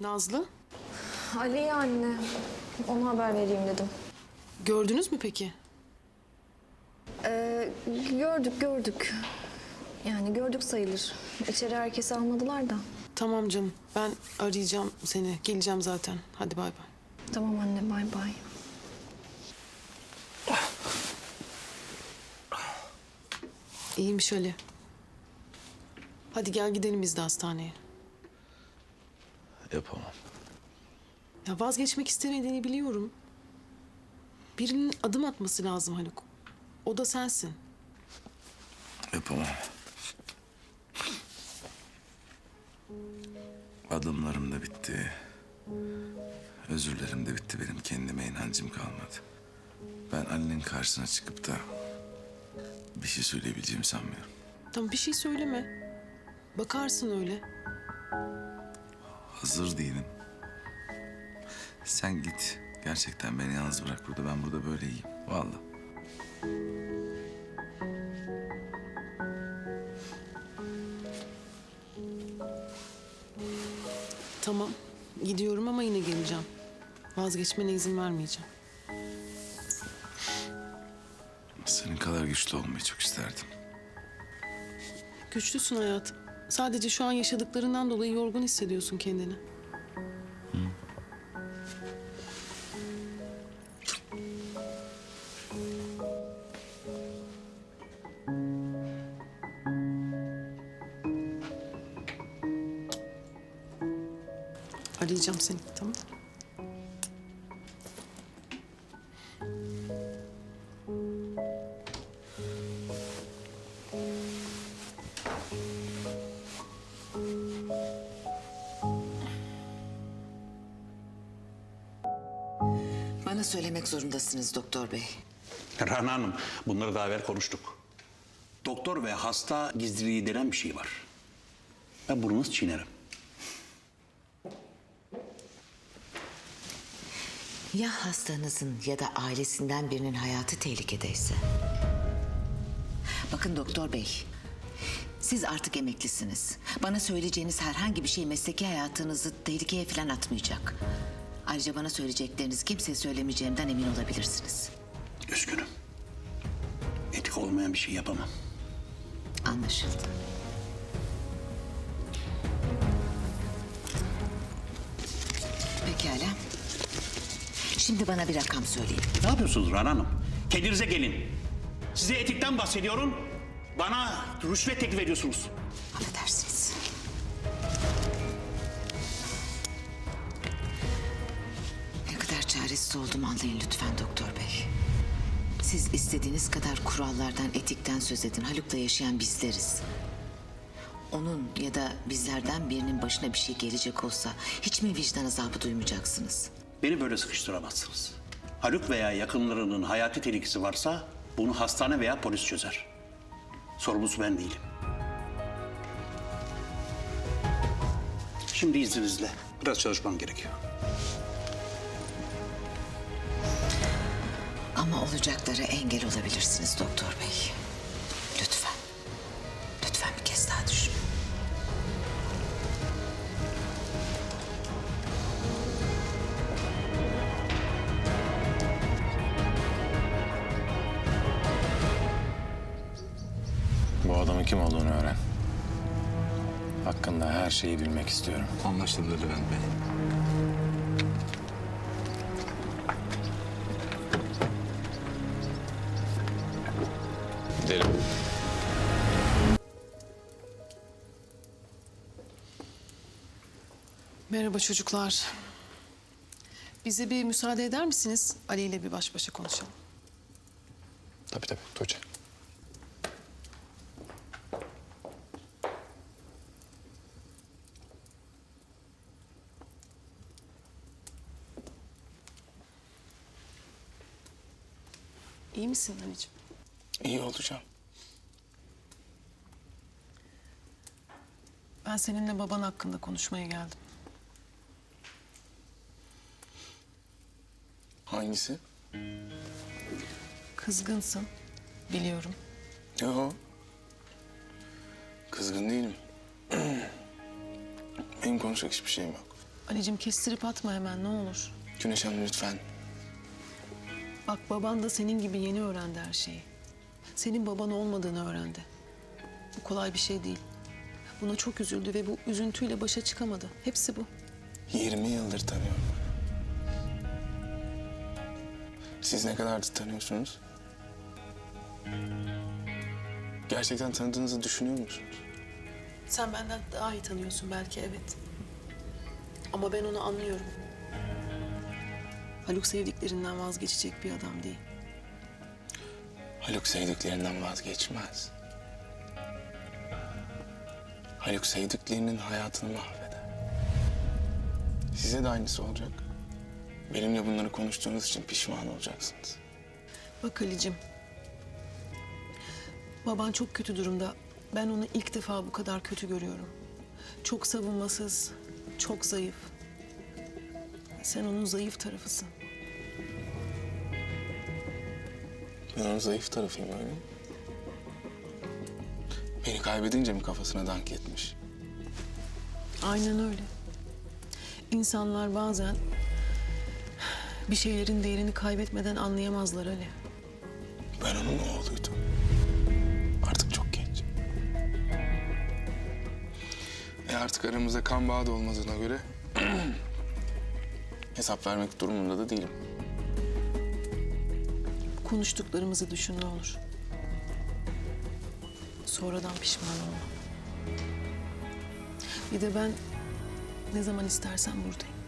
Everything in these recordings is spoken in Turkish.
Nazlı, Ali anne. Ona haber vereyim dedim. gördünüz mü peki? Ee, gördük gördük. Yani gördük sayılır. İçeri herkesi almadılar da. Tamam canım, ben arayacağım seni. Geleceğim zaten. Hadi bay bay. Tamam anne bay bay. İyiymiş Ali. Hadi gel gidelim biz de hastaneye. Yapamam. Ya vazgeçmek istemediğini biliyorum. Birinin adım atması lazım Haluk. O da sensin. Yapamam. Adımlarım da bitti. Özürlerim de bitti. Benim kendime inancım kalmadı. Ben Ali'nin karşısına çıkıp da bir şey söyleyebileceğimi sanmıyorum. Tamam bir şey söyleme. Bakarsın öyle. Hazır değilim. Sen git. Gerçekten beni yalnız bırak burada. Ben burada böyle iyiyim. Vallahi. Tamam. Gidiyorum ama yine geleceğim. Vazgeçmene izin vermeyeceğim. Senin kadar güçlü olmayı çok isterdim. Güçlüsün hayatım. Sadece şu an yaşadıklarından dolayı yorgun hissediyorsun kendini. Arayacağım seni tamam Bana söylemek zorundasınız doktor bey. Rana Hanım, bunları daha evvel konuştuk. Doktor ve hasta gizliliği denen bir şey var. Ben nasıl çiğnerim? Ya hastanızın ya da ailesinden birinin hayatı tehlikedeyse? Bakın doktor bey. Siz artık emeklisiniz. Bana söyleyeceğiniz herhangi bir şey mesleki hayatınızı tehlikeye falan atmayacak. Ayrıca bana söyleyecekleriniz kimseye söylemeyeceğimden emin olabilirsiniz. Üzgünüm. Etik olmayan bir şey yapamam. Anlaşıldı. Pekala. Şimdi bana bir rakam söyleyin. Ne yapıyorsunuz Rana Hanım? Kendinize gelin. Size etikten bahsediyorum. Bana rüşvet teklif ediyorsunuz. Affedersiniz. Çaresiz oldum anlayın lütfen doktor bey. Siz istediğiniz kadar kurallardan, etikten söz edin. Haluk'la yaşayan bizleriz. Onun ya da bizlerden birinin başına bir şey gelecek olsa hiç mi vicdan azabı duymayacaksınız? Beni böyle sıkıştıramazsınız. Haluk veya yakınlarının hayati tehlikesi varsa bunu hastane veya polis çözer. Sorumlusu ben değilim. Şimdi izninizle biraz çalışmam gerekiyor. Ama olacaklara engel olabilirsiniz doktor bey. Lütfen. Lütfen bir kez daha düşünün. Bu adamın kim olduğunu öğren. Hakkında her şeyi bilmek istiyorum. Anlaşıldı Levent Bey. Merhaba çocuklar. Bize bir müsaade eder misiniz? Ali ile bir baş başa konuşalım. Tabii tabii Tuğçe. İyi misin Ali'ciğim? İyi olacağım. Ben seninle baban hakkında konuşmaya geldim. Hangisi? Kızgınsın, biliyorum. Yo. Kızgın değilim. Benim konuşacak hiçbir şeyim yok. Ali'cim kestirip atma hemen ne olur. Güneş Hanım lütfen. Bak baban da senin gibi yeni öğrendi her şeyi. Senin baban olmadığını öğrendi. Bu kolay bir şey değil. Buna çok üzüldü ve bu üzüntüyle başa çıkamadı. Hepsi bu. 20 yıldır tanıyorum. Siz ne kadardır tanıyorsunuz? Gerçekten tanıdığınızı düşünüyor musunuz? Sen benden daha iyi tanıyorsun belki evet. Ama ben onu anlıyorum. Haluk sevdiklerinden vazgeçecek bir adam değil. Haluk sevdiklerinden vazgeçmez. Haluk sevdiklerinin hayatını mahveder. Size de aynısı olacak. Benimle bunları konuştuğunuz için pişman olacaksınız. Bak Ali'cim. Baban çok kötü durumda. Ben onu ilk defa bu kadar kötü görüyorum. Çok savunmasız, çok zayıf. Sen onun zayıf tarafısın. Ben onun zayıf tarafıyım öyle mi? Beni kaybedince mi kafasına dank etmiş? Aynen öyle. İnsanlar bazen bir şeylerin değerini kaybetmeden anlayamazlar Ali. Ben onun oğluydum. Artık çok genç. E artık aramızda kan bağı da olmadığına göre... hesap vermek durumunda da değilim. Konuştuklarımızı düşün ne olur. Sonradan pişman olma. Bir de ben ne zaman istersen buradayım.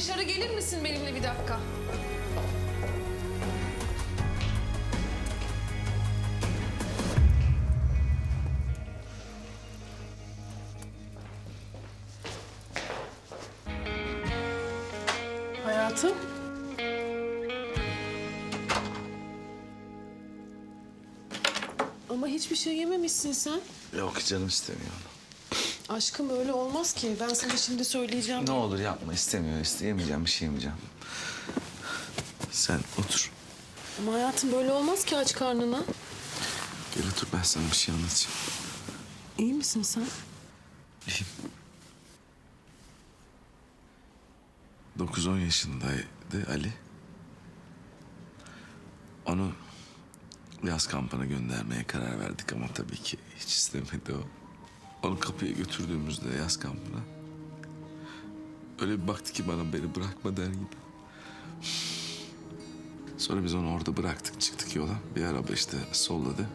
Dışarı gelir misin benimle bir dakika? Hayatım. Ama hiçbir şey yememişsin sen. Yok canım istemiyor onu. Aşkım öyle olmaz ki. Ben sana şimdi söyleyeceğim. Ne olur yapma istemiyor. İsteyemeyeceğim bir şey yemeyeceğim. Sen otur. Ama hayatım böyle olmaz ki aç karnına. Gel otur ben sana bir şey anlatacağım. İyi misin sen? İyiyim. 9-10 yaşındaydı Ali. Onu yaz kampına göndermeye karar verdik ama tabii ki hiç istemedi o. Onu kapıya götürdüğümüzde yaz kampına öyle bir baktı ki bana beni bırakma der gibi. Sonra biz onu orada bıraktık çıktık yola. Bir araba işte solladı.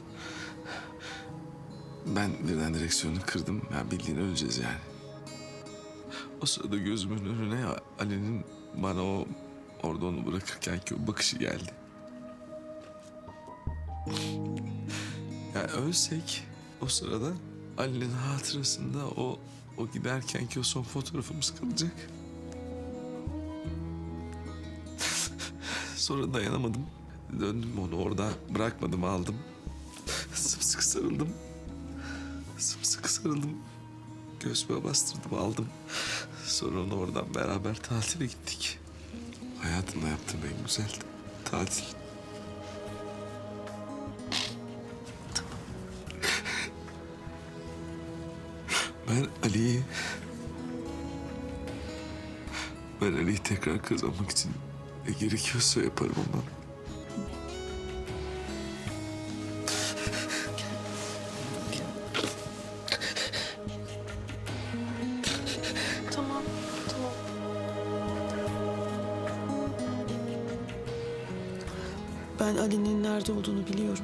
Ben birden direksiyonu kırdım. Ya bildiğin öleceğiz yani. O sırada gözümün önüne Ali'nin bana o orada onu bırakırken ki o bakışı geldi. Ya ölsek o sırada Ali'nin hatırasında o o giderken ki o son fotoğrafımız kalacak. Sonra dayanamadım. Döndüm onu orada bırakmadım aldım. Sımsıkı sarıldım. Sımsıkı sarıldım. Göğsüme bastırdım aldım. Sonra onu oradan beraber tatile gittik. Hayatımda yaptığım en güzel tatil. Ben Ali'yi... Ben Ali'yi tekrar kazanmak için ne gerekiyorsa yaparım ama... Tamam, tamam. Ben Ali'nin nerede olduğunu biliyorum.